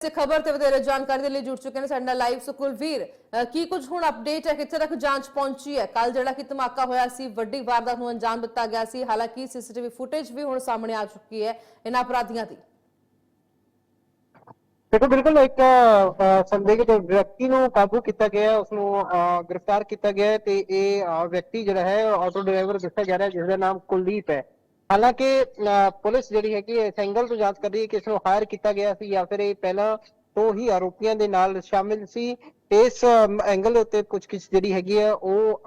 ਇਸ ਖਬਰ ਤੇ ਵਧੇਰੇ ਜਾਣਕਾਰੀ ਦੇ ਲਈ ਜੁੜ ਚੁੱਕੇ ਨੇ ਸਾਡੇ ਨਾਲ ਲਾਈਵ ਸੁਖੁਲਵੀਰ ਕੀ ਕੁਝ ਹੁਣ ਅਪਡੇਟ ਹੈ? ਕਿੱਥੇ ਤੱਕ ਜਾਂਚ ਪਹੁੰਚੀ ਹੈ? ਕੱਲ ਜਿਹੜਾ ਕਿ ਧਮਾਕਾ ਹੋਇਆ ਸੀ ਵੱਡੀ ਵਾਰਦਾਤ ਨੂੰ ਅੰਜਾਮ ਦਿੱਤਾ ਗਿਆ ਸੀ। ਹਾਲਾਂਕਿ ਸੀਸੀਟੀਵੀ ਫੁਟੇਜ ਵੀ ਹੁਣ ਸਾਹਮਣੇ ਆ ਚੁੱਕੀ ਹੈ ਇਹਨਾਂ ਅਪਰਾਧੀਆਂ ਦੀ। ਦੇਖੋ ਬਿਲਕੁਲ ਇੱਕ ਅ, ਵਿਅਕਤੀ ਨੂੰ ਕਾਬੂ ਕੀਤਾ ਗਿਆ ਹੈ, ਉਸ ਨੂੰ ਗ੍ਰਿਫਤਾਰ ਕੀਤਾ ਗਿਆ ਤੇ ਇਹ ਵਿਅਕਤੀ ਜਿਹੜਾ ਹੈ ਆਟੋ ਡਰਾਈਵਰ ਦੱਸਿਆ ਜਾ ਰਿਹਾ ਜਿਸ ਦਾ ਨਾਮ ਕੁਲਦੀਪ ਹੈ। ਹਾਲਾਂਕਿ ਪੁਲਿਸ ਜਿਹੜੀ ਹੈਗੀ ਇਸ ਐਂਗਲ ਤੋਂ ਜਾਂਚ ਕਰ ਰਹੀ ਹੈ ਕਿ ਇਸ ਨੂੰ ਹਾਇਰ ਕੀਤਾ ਗਿਆ ਸੀ ਜਾਂ ਫਿਰ ਇਹ ਪਹਿਲਾਂ ਤੋਂ ਹੀ ਆਰੋਪੀਆਂ ਦੇ ਨਾਲ ਸ਼ਾਮਿਲ ਸੀ। ਇਸ ਐਂਗਲ ਉੱਤੇ ਪੁੱਛਗਿੱਛ ਜਿਹੜੀ ਹੈਗੀ ਹੈ, ਉਹ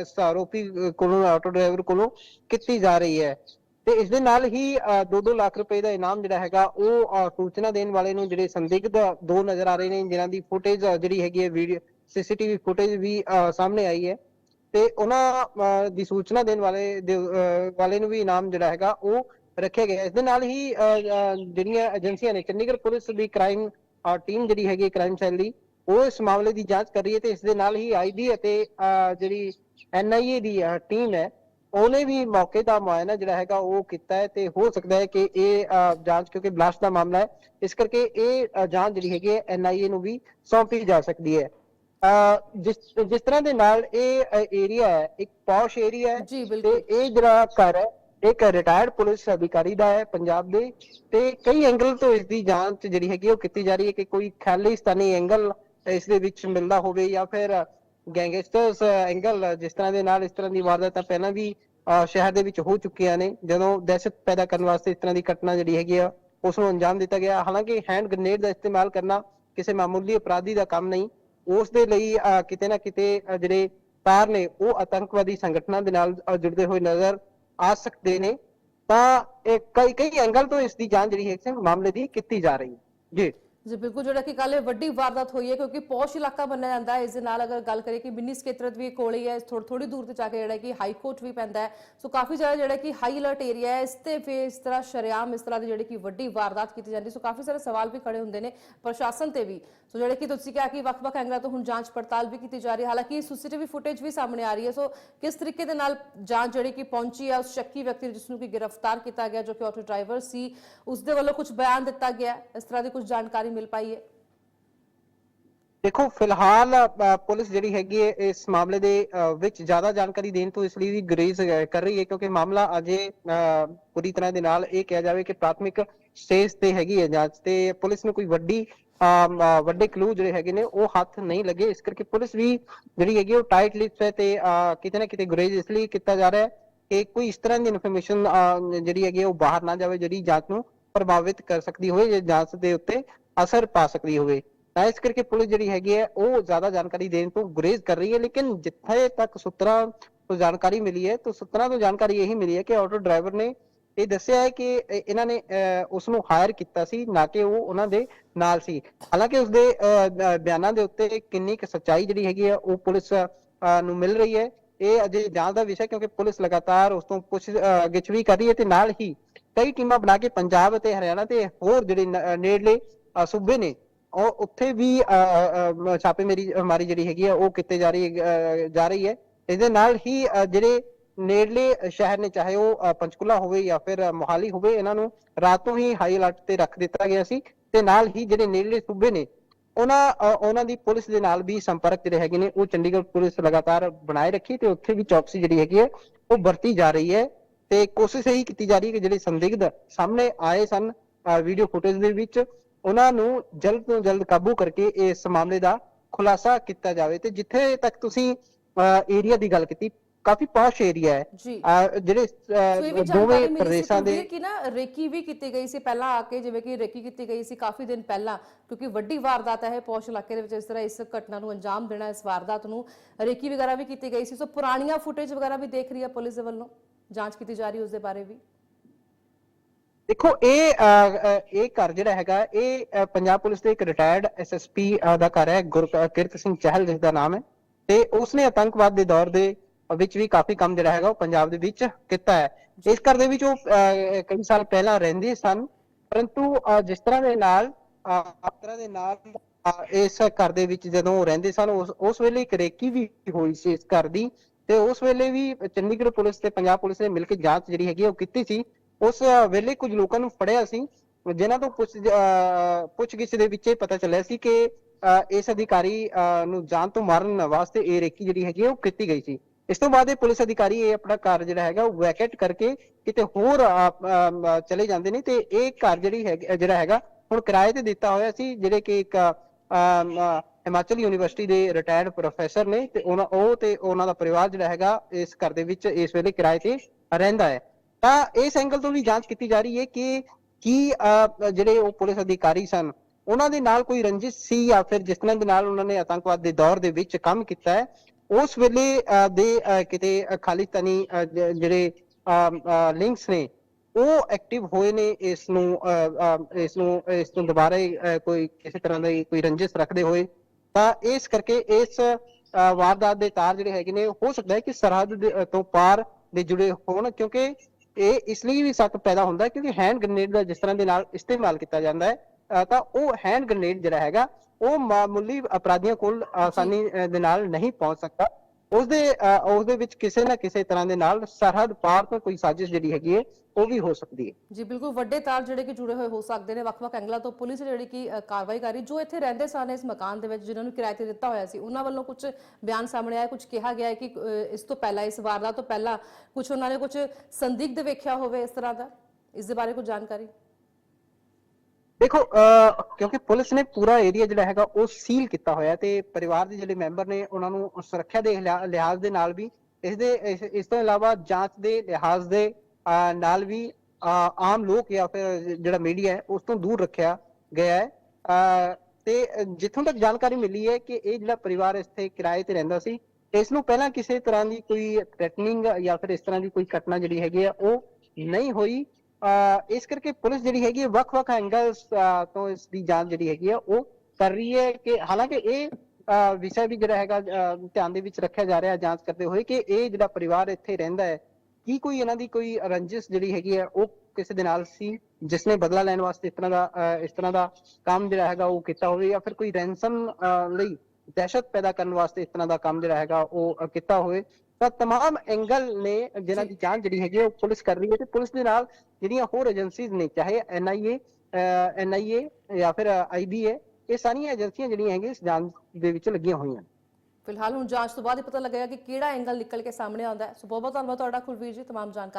ਇਸ ਆਰੋਪੀ ਕੋਲੋਂ ਆਟੋ ਡਰਾਈਵਰ ਕੋਲੋਂ ਕੀਤੀ ਜਾ ਰਹੀ ਹੈ। ਤੇ ਇਸ ਦੇ ਨਾਲ ਹੀ 2-2 ਲੱਖ ਰੁਪਏ ਦਾ ਇਨਾਮ ਜਿਹੜਾ ਹੈਗਾ, ਉਹ ਸੂਚਨਾ ਦੇਣ ਵਾਲੇ ਨੂੰ ਜਿਹੜੇ ਸੰਦਿਗਧ ਦੋ ਨਜ਼ਰ ਆ ਰਹੇ ਨੇ, ਜਿਨ੍ਹਾਂ ਦੀ ਫੁਟੇਜ ਜਿਹੜੀ ਹੈਗੀ ਹੈ ਵੀਡੀਓ ਸੀਸੀਟੀਵੀ ਫੁਟੇਜ ਵੀ ਸਾਹਮਣੇ ਆਈ ਹੈ। ਤੇ ਉਹਨਾਂ ਦੀ ਸੂਚਨਾ ਦੇਣ ਵਾਲੇ ਵਾਲੇ ਨੂੰ ਵੀ ਇਨਾਮ ਜਿਹੜਾ ਹੈਗਾ ਉਹ ਰੱਖਿਆ ਗਿਆ। ਇਸ ਦੇ ਨਾਲ ਹੀ ਜਿਹੜੀਆਂ ਏਜੰਸੀਆਂ ਨੇ, ਚੰਡੀਗੜ੍ਹ ਪੁਲਿਸ ਦੀ ਕ੍ਰਾਈਮ ਟੀਮ ਜਿਹੜੀ ਹੈਗੀ ਕ੍ਰਾਈਮ ਸੈੱਲ ਦੀ, ਉਹ ਇਸ ਮਾਮਲੇ ਦੀ ਜਾਂਚ ਕਰ ਰਹੀ ਹੈ ਤੇ ਇਸ ਦੇ ਨਾਲ ਹੀ ਆਈਬੀ ਅਤੇ ਜਿਹੜੀ ਐਨਆਈਏ ਦੀ ਟੀਮ ਹੈ, ਉਹਨੇ ਵੀ ਮੌਕੇ ਦਾ ਮੁਆਇਨਾ ਜਿਹੜਾ ਹੈਗਾ ਉਹ ਕੀਤਾ ਹੈ ਤੇ ਹੋ ਸਕਦਾ ਹੈ ਕਿ ਇਹ ਜਾਂਚ, ਕਿਉਂਕਿ ਬਲਾਸਟ ਦਾ ਮਾਮਲਾ ਹੈ, ਇਸ ਕਰਕੇ ਇਹ ਜਾਂਚ ਜਿਹੜੀ ਹੈਗੀ ਹੈ ਐਨਆਈਏ ਨੂੰ ਵੀ ਸੌਂਪੀ ਜਾ ਸਕਦੀ ਹੈ। ਜਿਸ ਜਿਸ ਤਰ੍ਹਾਂ ਦੇ ਨਾਲ ਇਹ ਏਰੀਆ ਹੈ ਇੱਕ ਪੌਸ਼ ਏਰੀਆ ਹੈ ਤੇ ਇਹ ਜਿਹੜਾ ਘਰ ਹੈ ਇੱਕ ਰਿਟਾਇਰਡ ਪੁਲਿਸ ਅਧਿਕਾਰੀ ਦਾ ਹੈ ਪੰਜਾਬ ਦੇ ਤੇ ਕਈ ਐਂਗਲ ਤੋਂ ਇਸ ਦੀ ਜਾਂਚ ਜਿਹੜੀ ਹੈਗੀ ਉਹ ਕੀਤੀ ਜਾ ਰਹੀ ਹੈ ਕਿ ਕੋਈ ਖਾਲਿਸਤਾਨੀ ਐਂਗਲ ਇਸ ਦੇ ਵਿੱਚ ਮਿਲਦਾ ਹੋਵੇ ਜਾਂ ਫਿਰ ਗੈਂਗਸਟਰਸ ਐਂਗਲ ਜਿਸ ਤਰ੍ਹਾਂ ਦੇ ਨਾਲ ਇਸ ਤਰ੍ਹਾਂ ਦੀ ਵਾਰਦਾਤਾਂ ਪਹਿਲਾਂ ਵੀ ਸ਼ਹਿਰ ਦੇ ਵਿੱਚ ਹੋ ਚੁੱਕੀਆਂ ਨੇ ਜਦੋਂ ਦਹਿਸ਼ਤ ਪੈਦਾ ਕਰਨ ਵਾਸਤੇ ਇਸ ਤਰ੍ਹਾਂ ਦੀ ਘਟਨਾ ਜਿਹੜੀ ਹੈਗੀ ਆ ਉਸ ਨੂੰ ਅੰਜਾਮ ਦਿੱਤਾ ਗਿਆ। ਹਾਲਾਂਕਿ ਹੈਂਡ ਗ੍ਰੇਨੇਡ ਦਾ ਇਸਤੇਮਾਲ ਕਰਨਾ ਕਿਸੇ ਮਾਮੂਲੀ ਅਪਰਾਧੀ ਦਾ ਕੰਮ ਨਹੀਂ ਉਸ ਦੇ ਲਈ ਅਹ, ਕਿਤੇ ਨਾ ਕਿਤੇ ਜਿਹੜੇ ਤਾਰ ਨੇ ਉਹ ਆਤੰਕਵਾਦੀ ਸੰਗਠਨਾਂ ਦੇ ਨਾਲ ਜੁੜਦੇ ਹੋਏ ਨਜ਼ਰ ਆ ਸਕਦੇ ਨੇ। ਤਾਂ ਇਹ ਕਈ ਕਈ ਐਂਗਲ ਤੋਂ ਇਸ ਦੀ ਜਾਂਚ ਜਿਹੜੀ ਹੈ ਮਾਮਲੇ ਦੀ ਕੀਤੀ ਜਾ ਰਹੀ ਹੈ। ਜੀ। ਜੀ, ਬਿਲਕੁਲ ਜਿਹੜਾ ਕਿ ਕੱਲ ਇਹ ਵੱਡੀ ਵਾਰਦਾਤ ਹੋਈ ਹੈ ਕਿਉਂਕਿ ਪੌਸ਼ ਇਲਾਕਾ ਮੰਨਿਆ ਜਾਂਦਾ ਹੈ। ਇਸ ਦੇ ਨਾਲ ਅਗਰ ਗੱਲ ਕਰੀਏ ਕਿ ਮਿੰਨੀ ਸਕੇਤਰਤ ਵੀ ਕੋਲ ਹੀ ਹੈ ਥੋੜੀ ਥੋੜੀ ਦੂਰ ਤੇ ਜਾ ਕੇ ਜਿਹੜਾ ਕਿ ਹਾਈ ਕੋਰਟ ਵੀ ਪੈਂਦਾ ਹੈ। ਸੋ ਕਾਫੀ ਜ਼ਿਆਦਾ ਜਿਹੜਾ ਕਿ ਹਾਈ ਅਲਰਟ ਏਰੀਆ ਹੈ। ਇਸ ਤੇ ਫਿਰ ਇਸ ਤਰ੍ਹਾਂ ਸ਼ਰੇਆਮ ਇਸ ਤਰ੍ਹਾਂ ਦੀ ਜਿਹੜੀ ਕਿ ਵੱਡੀ ਵਾਰਦਾਤ ਕੀਤੀ ਜਾਂਦੀ ਸੋ ਕਾਫੀ ਸਾਰੇ ਸਵਾਲ ਵੀ ਖੜੇ ਹੁੰਦੇ ਨੇ ਪ੍ਰਸ਼ਾਸਨ ਤੇ ਵੀ। ਸੋ ਜਿਹੜੇ ਕਿ ਤੁਸੀਂ ਕਿਹਾ ਕਿ ਵੱਖ-ਵੱਖ ਐਂਗਲਾਂ ਤੋਂ ਹੁਣ ਜਾਂਚ ਪੜਤਾਲ ਵੀ ਕੀਤੀ ਜਾ ਰਹੀ ਹੈ। ਹਾਲਾਂਕਿ ਸੀਸੀਟੀਵੀ ਫੁਟੇਜ ਵੀ ਸਾਹਮਣੇ ਆ ਰਹੀ ਹੈ। ਸੋ ਕਿਸ ਤਰੀਕੇ ਦੇ ਨਾਲ ਜਾਂਚ ਜਿਹੜੀ ਕਿ ਪਹੁੰਚੀ ਹੈ, ਉਸ ਸ਼ੱਕੀ ਵਿਅਕਤੀ ਜਿਸ ਨੂੰ ਕਿ ਗ੍ਰਿਫਤਾਰ ਕੀਤਾ ਗਿਆ ਜੋ ਕਿ ਆਟੋ ਡਰਾਈਵਰ ਸੀ, ਉਸ ਦੇ ਵੱਲੋਂ ਕੁਝ ਬਿਆਨ ਦਿੱਤਾ ਗਿਆ ਇਸ ਤਰ੍ਹਾਂ ਦੀ ਕੁਝ ਜਾਣਕਾਰੀ ਮਿਲ ਪਾਈ ਹੈ? ਦੇਖੋ, ਫਿਲਹਾਲ ਪੁਲਿਸ ਜਿਹੜੀ ਹੈਗੀ ਹੈ, ਇਸ ਮਾਮਲੇ ਦੇ ਵਿੱਚ ਜ਼ਿਆਦਾ ਜਾਣਕਾਰੀ ਦੇਣ ਤੋਂ ਇਸ ਲਈ ਵੀ ਗਰੇਜ਼ ਕਰ ਰਹੀ ਹੈ, ਕਿਉਂਕਿ ਮਾਮਲਾ ਅਜੇ ਪੂਰੀ ਤਰ੍ਹਾਂ ਦੇ ਨਾਲ ਇਹ ਕਿਹਾ ਜਾਵੇ ਕਿ ਪ੍ਰਾਥਮਿਕ ਸਟੇਜ ਤੇ ਹੈਗੀ ਹੈ ਜਾਂਚ ਤੇ ਪੁਲਿਸ ਨੂੰ ਕੋਈ ਵੱਡੀ ਵੱਡੇ ਕਲੂ ਜਿਹੜੇ ਹੈਗੇ ਨੇ, ਉਹ ਹੱਥ ਨਹੀਂ ਲੱਗੇ। ਇਸ ਕਰਕੇ ਪੁਲਿਸ ਵੀ ਜਿਹੜੀ ਹੈਗੀ ਉਹ ਟਾਈਟ ਲਿਪਸ ਹੈ ਤੇ ਕਿਤੇ ਨਾ ਕਿਤੇ ਗਰੇਜ਼ ਇਸ ਲਈ ਕੀਤਾ ਜਾ ਰਿਹਾ ਹੈ ਕਿ ਕੋਈ ਇਸ ਤਰ੍ਹਾਂ ਦੀ ਇਨਫੋਰਮੇਸ਼ਨ ਜਿਹੜੀ ਹੈਗੀ ਹੈ, ਉਹ ਬਾਹਰ ਨਾ ਜਾਵੇ, ਜਿਹੜੀ ਜਾਂਚ ਨੂੰ ਪ੍ਰਭਾਵਿਤ ਕਰ ਸਕਦੀ ਹੋਵੇ, ਜਾਂ ਜਾਂਚ ਦੇ ਉੱਤੇ ਅਸਰ ਪਾ ਸਕਦੀ ਹੋਵੇ। ਤਾਂ ਇਸ ਕਰਕੇ ਪੁਲਿਸ ਜਿਹੜੀ ਹੈਗੀ ਹੈ, ਉਹ ਜ਼ਿਆਦਾ ਜਾਣਕਾਰੀ ਦੇਣ ਤੋਂ ਗੁਰੇਜ਼ ਕਰ ਰਹੀ ਹੈ, ਲੇਕਿਨ ਜਿੱਥੇ ਤੱਕ ਸੂਤਰਾਂ ਤੋਂ ਜਾਣਕਾਰੀ ਮਿਲੀ ਹੈ, ਤਾਂ ਸੂਤਰਾਂ ਤੋਂ ਜਾਣਕਾਰੀ ਇਹੀ ਮਿਲੀ ਹੈ ਕਿ ਆਟੋ ਡਰਾਈਵਰ ਨੇ ਇਹ ਦੱਸਿਆ ਹੈ ਕਿ ਇਹਨਾਂ ਨੇ ਉਸ ਨੂੰ ਹਾਇਰ ਕੀਤਾ ਸੀ, ਨਾ ਕਿ ਉਹ ਉਹਨਾਂ ਦੇ ਨਾਲ ਸੀ। ਹਾਲਾਂਕਿ ਉਸ ਦੇ ਬਿਆਨਾਂ ਦੇ ਉੱਤੇ ਕਿੰਨੀ ਕੁ ਸੱਚਾਈ ਜਿਹੜੀ ਹੈਗੀ ਹੈ, ਉਹ ਪੁਲਿਸ ਨੂੰ ਮਿਲ ਰਹੀ ਹੈ। ਇਹ ਅਜੇ ਜਾਂਚ ਦਾ ਵਿਸ਼ਾ ਕਿਉਂਕਿ ਪੁਲਿਸ ਲਗਾਤਾਰ ਉਸ ਤੋਂ ਪੁੱਛ ਗਿੱਛ ਵੀ ਕਰ ਰਹੀ ਹੈ ਤੇ ਨਾਲ ਹੀ ਕਈ ਟੀਮਾਂ ਬਣਾ ਕੇ ਪੰਜਾਬ ਅਤੇ ਹਰਿਆਣਾ ਤੇ ਹੋਰ ਜਿਹੜੇ ਨੇੜਲੇ ਸੂਬੇ ਨੇ ਉਹ ਉੱਥੇ ਵੀ ਛਾਪੇ ਅ, ਅ, ਜਿਹੜੀ ਹੈਗੀ ਆ ਉਹ ਕਿਤੇ ਜਾ ਰਹੀ ਜਾ ਰਹੀ ਹੈ। ਇਸ ਦੇ ਨਾਲ ਹੀ ਜਿਹੜੇ ਨੇੜਲੇ ਸ਼ਹਿਰ ਨੇ ਚਾਹੇ ਉਹ ਅ, ਹੋਵੇ ਜਾਂ ਫਿਰ ਮੋਹਾਲੀ ਹੋਵੇ ਇਹਨਾਂ ਨੂੰ ਰਾਤ ਹੀ ਹਾਈ ਅਲਰਟ ਤੇ ਰੱਖ ਦਿੱਤਾ ਗਿਆ ਸੀ ਤੇ ਨਾਲ ਹੀ ਜਿਹੜੇ ਨੇੜਲੇ ਸੂਬੇ ਨੇ ਉਹਨਾਂ ਉਹਨਾਂ ਦੀ ਪੁਲਿਸ ਦੇ ਨਾਲ ਵੀ ਸੰਪਰਕ ਜਿਹੜੇ ਹੈਗੇ ਨੇ ਉਹ ਚੰਡੀਗੜ੍ਹ ਪੁਲਿਸ ਲਗਾਤਾਰ ਬਣਾਏ ਰੱਖੀ ਤੇ ਉੱਥੇ ਵੀ ਚੌਕਸੀ ਜਿਹੜੀ ਹੈਗੀ ਹੈ ਉਹ ਵਰਤੀ ਜਾ ਰਹੀ ਹੈ। ਤੇ ਕੋਸ਼ਿਸ਼ ਇਹੀ ਕੀਤੀ ਜਾ ਰਹੀ ਹੈ ਕਿ ਜਿਹੜੇ ਸੰਦਿਗਧ ਸਾਹਮਣੇ ਆਏ ਸਨ ਵੀਡੀਓ ਫੁਟੇਜ ਦੇ ਵਿੱਚ ਉਹਨਾਂ ਨੂੰ ਜਲਦ ਤੋਂ ਜਲਦ ਕਾਬੂ ਕਰਕੇ ਇਸ ਮਾਮਲੇ ਦਾ ਖੁਲਾਸਾ ਕੀਤਾ ਜਾਵੇ ਤੇ ਜਿੱਥੇ ਤੱਕ ਤੁਸੀਂ ਏਰੀਆ ਦੀ ਗੱਲ ਕੀਤੀ ਕਾਫੀ ਪੌਸ਼ ਏਰੀਆ ਹੈ। ਜਿਹੜੇ ਦੋਵੇਂ ਪ੍ਰਦੇਸ਼ਾਂ ਦੇ ਕਿ ਨਾ ਰੇਕੀ ਵੀ ਕੀਤੀ ਗਈ ਸੀ ਪਹਿਲਾਂ ਆ ਕੇ ਜਿਵੇਂ ਕਿ ਰੇਕੀ ਕੀਤੀ ਗਈ ਸੀ ਕਾਫੀ ਦਿਨ ਪਹਿਲਾਂ ਕਿਉਂਕਿ ਵੱਡੀ ਵਾਰਦਾਤ ਹੈ ਪੌਸ਼ ਇਲਾਕੇ ਦੇ ਵਿੱਚ ਇਸ ਤਰ੍ਹਾਂ ਇਸ ਘਟਨਾ ਨੂੰ ਅੰਜਾਮ ਦੇਣਾ ਇਸ ਵਾਰਦਾਤ ਨੂੰ ਰੇਕੀ ਵਗੈਰਾ ਵੀ ਕੀਤੀ ਗਈ ਸੀ। ਸੋ ਪੁਰਾਣੀਆਂ ਫੁਟੇਜ ਵਗੈਰਾ ਵੀ ਦੇਖ ਰਹੀ ਹੈ ਪੁਲਿਸ ਦੇ ਵੱਲੋਂ ਜਾਂਚ ਕੀਤੀ ਜਾ ਰਹੀ ਉਸ ਦੇ ਬਾਰੇ ਵੀ। ਦੇਖੋ, ਇਹ ਇਹ ਘਰ ਜਿਹੜਾ ਹੈਗਾ, ਇਹ ਪੰਜਾਬ ਪੁਲਿਸ ਦੇ ਇੱਕ ਰਿਟਾਇਰਡ ਐਸਐਸਪੀ ਦਾ ਘਰ ਹੈ ਗੁਰਕਿਰਤ ਸਿੰਘ ਚਹਿਲ ਜਿਸ ਦਾ ਨਾਮ ਹੈ। ਤੇ ਉਸਨੇ ਆਤੰਕਵਾਦ ਦੇ ਦੌਰ ਦੇ ਵਿੱਚ ਵੀ ਕਾਫੀ ਕੰਮ ਜਿਹੜਾ ਹੈਗਾ, ਉਹ ਪੰਜਾਬ ਦੇ ਵਿੱਚ ਕੀਤਾ ਹੈ। ਇਸ ਘਰ ਦੇ ਵਿੱਚ ਉਹ ਕਈ ਸਾਲ ਪਹਿਲਾਂ ਰਹਿੰਦੇ ਸਨ। ਪਰੰਤੂ ਜਿਸ ਤਰ੍ਹਾਂ ਦੇ ਨਾਲ ਇਸ ਤਰ੍ਹਾਂ ਦੇ ਨਾਲ ਇਸ ਘਰ ਦੇ ਵਿੱਚ ਜਦੋਂ ਰਹਿੰਦੇ ਸਨ, ਉਸ ਉਸ ਵੇਲੇ ਇੱਕ ਰੇਕੀ ਵੀ ਹੋਈ ਸੀ ਇਸ ਘਰ ਦੀ। ਤੇ ਉਸ ਵੇਲੇ ਵੀ ਚੰਡੀਗੜ੍ਹ ਪੁਲਿਸ ਤੇ ਪੰਜਾਬ ਪੁਲਿਸ ਨੇ ਮਿਲ ਕੇ ਜਾਂਚ ਜਿਹੜੀ ਹੈਗੀ ਆ, ਉਹ ਕੀਤੀ ਸੀ। ਉਸ ਵੇਲੇ ਕੁਝ ਲੋਕਾਂ ਨੂੰ ਫੜਿਆ ਸੀ ਜਿਨ੍ਹਾਂ ਤੋਂ ਪੁੱਛ ਪੁੱਛਗਿੱਛ ਦੇ ਵਿੱਚ ਇਹ ਪਤਾ ਚੱਲਿਆ ਸੀ ਕਿ ਇਸ ਅਧਿਕਾਰੀ ਨੂੰ ਜਾਨ ਤੋਂ ਮਾਰਨ ਵਾਸਤੇ ਇਹ ਰੇਕੀ ਜਿਹੜੀ ਹੈਗੀ ਉਹ ਕੀਤੀ ਗਈ ਸੀ। ਇਸ ਤੋਂ ਬਾਅਦ ਇਹ ਪੁਲਿਸ ਅਧਿਕਾਰੀ ਇਹ ਆਪਣਾ ਘਰ ਜਿਹੜਾ ਹੈਗਾ ਉਹ ਵੈਕੇਟ ਕਰਕੇ ਕਿਤੇ ਹੋਰ ਚਲੇ ਜਾਂਦੇ ਨੇ ਤੇ ਇਹ ਘਰ ਜਿਹੜੀ ਹੈ ਜਿਹੜਾ ਹੈਗਾ ਹੁਣ ਕਿਰਾਏ ਤੇ ਦਿੱਤਾ ਹੋਇਆ ਸੀ ਜਿਹੜੇ ਕਿ ਇੱਕ ਅਹ, ਹਿਮਾਚਲ ਯੂਨੀਵਰਸਿਟੀ ਦੇ ਰਿਟਾਇਰਡ ਪ੍ਰੋਫੈਸਰ ਨੇ ਤੇ ਉਹਨਾਂ ਉਹ ਤੇ ਉਹਨਾਂ ਦਾ ਪਰਿਵਾਰ ਜਿਹੜਾ ਹੈਗਾ ਇਸ ਘਰ ਦੇ ਵਿੱਚ ਇਸ ਵੇਲੇ ਕਿਰਾਏ ਤੇ ਰਹਿੰਦਾ ਹੈ। ਤਾਂ ਇਸ ਐਂਗਲ ਤੋਂ ਵੀ ਜਾਂਚ ਕੀਤੀ ਜਾ ਰਹੀ ਹੈ ਕਿ ਕੀ ਜਿਹੜੇ ਉਹ ਪੁਲਿਸ ਅਧਿਕਾਰੀ ਸਨ, ਉਹਨਾਂ ਦੇ ਨਾਲ ਕੋਈ ਰੰਜਿਸ਼ ਸੀ ਜਾਂ ਫਿਰ ਜਿਸ ਤਰ੍ਹਾਂ ਦੇ ਨਾਲ ਉਹਨਾਂ ਨੇ ਆਤੰਕਵਾਦ ਦੇ ਦੌਰ ਦੇ ਵਿੱਚ ਕੰਮ ਕੀਤਾ ਹੈ, ਉਸ ਵੇਲੇ ਦੇ ਕਿਤੇ ਖਾਲਿਸਤਾਨੀ ਜਿਹੜੇ ਲਿੰਕਸ ਨੇ, ਉਹ ਐਕਟਿਵ ਹੋਏ ਨੇ, ਇਸ ਨੂੰ ਇਸ ਨੂੰ ਇਸ ਨੂੰ ਦੁਬਾਰਾ ਕੋਈ ਕਿਸੇ ਤਰ੍ਹਾਂ ਦਾ ਕੋਈ ਰੰਜਿਸ਼ ਰੱਖਦੇ ਹੋਏ, ਤਾਂ ਇਸ ਕਰਕੇ ਇਸ ਵਾਰਦਾਤ ਦੇ ਤਾਰ ਜਿਹੜੇ ਹੈਗੇ ਨੇ, ਹੋ ਸਕਦਾ ਹੈ ਕਿ ਸਰਹੱਦ ਤੋਂ ਪਾਰ ਦੇ ਜੁੜੇ ਹੋਣ ਕਿਉਂਕਿ ਇਹ ਇਸ ਲਈ ਵੀ ਸ਼ੱਕ ਪੈਦਾ ਹੁੰਦਾ ਕਿਉਂਕਿ ਹੈਂਡ ਗ੍ਰੇਨੇਡ ਦਾ ਜਿਸ ਤਰ੍ਹਾਂ ਦੇ ਨਾਲ ਇਸਤੇਮਾਲ ਕੀਤਾ ਜਾਂਦਾ ਹੈ ਤਾਂ ਉਹ ਹੈਂਡ ਗ੍ਰੇਨੇਡ ਜਿਹੜਾ ਹੈਗਾ, ਉਹ ਮਾਮੂਲੀ ਅਪਰਾਧੀਆਂ ਕੋਲ ਆਸਾਨੀ ਦੇ ਨਾਲ ਨਹੀਂ ਪਹੁੰਚ ਸਕਦਾ। ਉਸ ਦੇ ਉਸ ਦੇ ਵਿੱਚ ਕਿਸੇ ਨਾ ਕਿਸੇ ਤਰ੍ਹਾਂ ਦੇ ਨਾਲ ਸਰਹੱਦ ਪਾਰ ਤੋਂ ਕੋਈ ਸਾਜ਼ਿਸ਼ ਜਿਹੜੀ ਹੈਗੀ ਹੈ, ਉਹ ਵੀ ਹੋ ਸਕਦੀ ਹੈ। ਜੀ, ਬਿਲਕੁਲ ਵੱਡੇ ਤਾਰ ਜਿਹੜੇ ਕਿ ਜੁੜੇ ਹੋਏ ਹੋ ਸਕਦੇ ਨੇ, ਵੱਖ-ਵੱਖ ਐਂਗਲਾਂ ਤੋਂ ਪੁਲਿਸ ਜਿਹੜੀ ਕਿ ਕਾਰਵਾਈ ਕਰ ਰਹੀ ਜੋ ਇੱਥੇ ਰਹਿੰਦੇ ਸਨ ਇਸ ਮਕਾਨ ਦੇ ਵਿੱਚ, ਜਿਨ੍ਹਾਂ ਨੂੰ ਕਿਰਾਏ ਤੇ ਦਿੱਤਾ ਹੋਇਆ ਸੀ, ਉਹਨਾਂ ਵੱਲੋਂ ਕੁਝ ਬਿਆਨ ਸਾਹਮਣੇ ਆਇਆ ਕੁਝ ਕਿਹਾ ਗਿਆ ਹੈ ਕਿ ਇਸ ਤੋਂ ਪਹਿਲਾਂ, ਇਸ ਵਾਰਦਾਤ ਤੋਂ ਪਹਿਲਾਂ ਕੁਝ ਉਹਨਾਂ ਨੇ ਕੁਝ ਸੰਦਿਗਧ ਵੇਖਿਆ ਹੋਵੇ ਇਸ ਤਰ੍ਹਾਂ ਦਾ? ਇਸ ਦੇ ਬਾਰੇ ਕੁਝ ਜਾਣਕਾਰੀ? ਦੇਖੋ ਕਿਉਂਕਿ ਪੁਲਿਸ ਨੇ ਪੂਰਾ ਏਰੀਆ ਜਿਹੜਾ ਹੈਗਾ ਉਹ ਸੀਲ ਕੀਤਾ ਹੋਇਆ ਤੇ ਪਰਿਵਾਰ ਦੇ ਜਿਹੜੇ ਮੈਂਬਰ ਨੇ ਉਹਨਾਂ ਨੂੰ ਸੁਰੱਖਿਆ ਦੇ ਲਿਹਾਜ਼ ਦੇ ਨਾਲ ਵੀ ਇਸ ਦੇ ਇਸ- ਤੋਂ ਇਲਾਵਾ ਜਾਂਚ ਦੇ ਲਿਹਾਜ਼ ਦੇ ਨਾਲ ਵੀ ਆਮ ਲੋਕ ਜਾਂ ਫਿਰ ਜਿਹੜਾ ਮੀਡੀਆ ਹੈ ਉਸ ਤੋਂ ਦੂਰ ਰੱਖਿਆ ਗਿਆ ਹੈ। ਅਹ, ਤੇ ਜਿੱਥੋਂ ਤੱਕ ਜਾਣਕਾਰੀ ਮਿਲੀ ਹੈ ਕਿ ਇਹ ਜਿਹੜਾ ਪਰਿਵਾਰ ਇੱਥੇ ਕਿਰਾਏ ਤੇ ਰਹਿੰਦਾ ਸੀ ਇਸ ਨੂੰ ਪਹਿਲਾਂ ਕਿਸੇ ਤਰ੍ਹਾਂ ਦੀ ਕੋਈ ਥ੍ਰੈਟਨਿੰਗ ਜਾਂ ਫਿਰ ਇਸ ਤਰ੍ਹਾਂ ਦੀ ਕੋਈ ਘਟਨਾ ਜਿਹੜੀ ਹੈਗੀ ਆ ਉਹ ਨਹੀਂ ਹੋਈ। ਇਸ ਕਰਕੇ ਪੁਲਿਸ ਜਿਹੜੀ ਹੈਗੀ ਵੱਖ-ਵੱਖ ਐਂਗਲਸ ਤੋਂ ਇਸ ਦੀ ਜਾਂਚ ਜਿਹੜੀ ਹੈਗੀ ਆ ਉਹ ਕਰ ਰਹੀ ਹੈ ਕਿ ਹਾਲਾਂਕਿ ਇਹ ਵਿਸ਼ਾ ਵੀ ਜਿਹੜਾ ਹੈਗਾ ਧਿਆਨ ਦੇ ਵਿੱਚ ਰੱਖਿਆ ਜਾ ਰਿਹਾ ਜਾਂਚ ਕਰਦੇ ਹੋਏ ਕਿ ਇਹ ਜਿਹੜਾ ਪਰਿਵਾਰ ਇੱਥੇ ਰਹਿੰਦਾ ਹੈ, ਕੀ ਕੋਈ ਇਹਨਾਂ ਦੀ ਕੋਈ ਰੰਜਿਸ਼ ਜਿਹੜੀ ਹੈਗੀ ਹੈ, ਉਹ ਕਿਸੇ ਦੇ ਨਾਲ ਸੀ, ਜਿਸ ਨੇ ਬਦਲਾ ਲੈਣ ਵਾਸਤੇ ਇਸ ਤਰ੍ਹਾਂ ਦਾ, ਅਹ, ਇਸ ਤਰ੍ਹਾਂ ਦਾ ਕੰਮ ਜਿਹੜਾ ਹੈਗਾ ਉਹ ਕੀਤਾ ਹੋਵੇ ਜਾਂ ਫਿਰ ਕੋਈ ਰੈਂਸਮ ਲਈ ਦਹਿਸ਼ਤ ਪੈਦਾ ਕਰਨ ਵਾਸਤੇ ਇਸ ਤਰ੍ਹਾਂ ਦਾ ਕੰਮ ਜਿਹੜਾ ਹੈਗਾ ਉਹ ਅਹ ਕੀਤਾ ਹੋਵੇ ਤਾਂ तमाम ਐਂਗਲ ਨੇ ਜਿਨ੍ਹਾਂ ਦੀ ਜਾਂਚ ਜਿਹੜੀ ਹੈਗੀ ਹੈ ਉਹ ਪੁਲਿਸ ਕਰ ਰਹੀ ਹੈ ਤੇ ਪੁਲਿਸ ਦੇ ਨਾਲ ਜਿਹੜੀਆਂ ਹੋਰ ਏਜੰਸੀਜ਼ ਨੇ ਚਾਹੇ ਐਨਆਈਏ ਐਨਆਈਏ ਜਾਂ ਫਿਰ ਆਈਬੀਏ ਇਹ ਸਾਰੀਆਂ ਏਜੰਸੀਆਂ ਜਿਹੜੀਆਂ ਹੈਗੀਆਂ ਇਸ ਜਾਂਚ ਦੇ ਵਿੱਚ ਲੱਗੀਆਂ ਹੋਈਆਂ ਨੇ ਫਿਲਹਾਲ ਹੁਣ ਜਾਂਚ ਤੋਂ ਬਾਅਦ ਹੀ ਪਤਾ ਲੱਗੇਗਾ ਕਿ ਕਿਹੜਾ ਐਂਗਲ ਨਿਕਲ ਕੇ ਸਾਹਮਣੇ ਆਉਂਦਾ ਹੈ ਸੋ ਬਹੁਤ ਬਹੁਤ ਧੰਨਵਾਦ ਤੁਹਾਡਾ ਕੁਲਵੀਰ ਜੀ तमाम ਜਾਣਕਾਰੀ